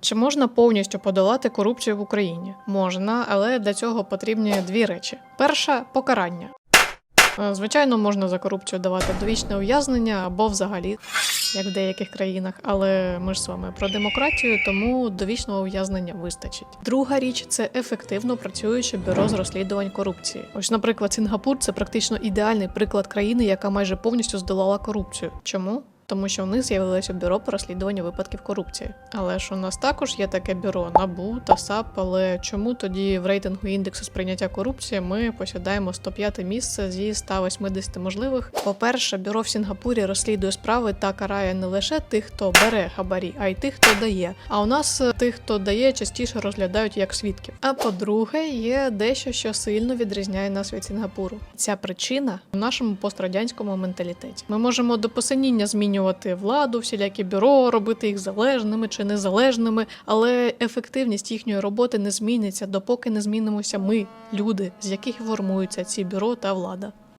Чи можна повністю подолати корупцію в Україні? Можна, але для цього потрібні дві речі: перша покарання. Е, Звичайно, можна за корупцію давати довічне ув'язнення або взагалі, як в деяких країнах, але ми ж з вами про демократію, тому довічного ув'язнення вистачить. Друга річ це ефективно працююче бюро з розслідувань корупції. Ось, наприклад, Сінгапур це практично ідеальний приклад країни, яка майже повністю здолала корупцію. Чому? Тому що в них з'явилося бюро по розслідуванню випадків корупції. Але ж у нас також є таке бюро НАБУ та САП. Але чому тоді в рейтингу індексу сприйняття корупції ми посідаємо 105 місце зі 180 можливих? По-перше, бюро в Сінгапурі розслідує справи та карає не лише тих, хто бере хабарі, а й тих, хто дає. А у нас е, тих, хто дає, частіше розглядають як свідків. А по-друге, є дещо, що сильно відрізняє нас від Сінгапуру. Ця причина в нашому пострадянському менталітеті. Ми можемо до посиніння змінювати владу, всілякі бюро, робити їх залежними чи незалежними, але ефективність їхньої роботи не зміниться, допоки не змінимося ми, люди, з яких формуються ці бюро та влада.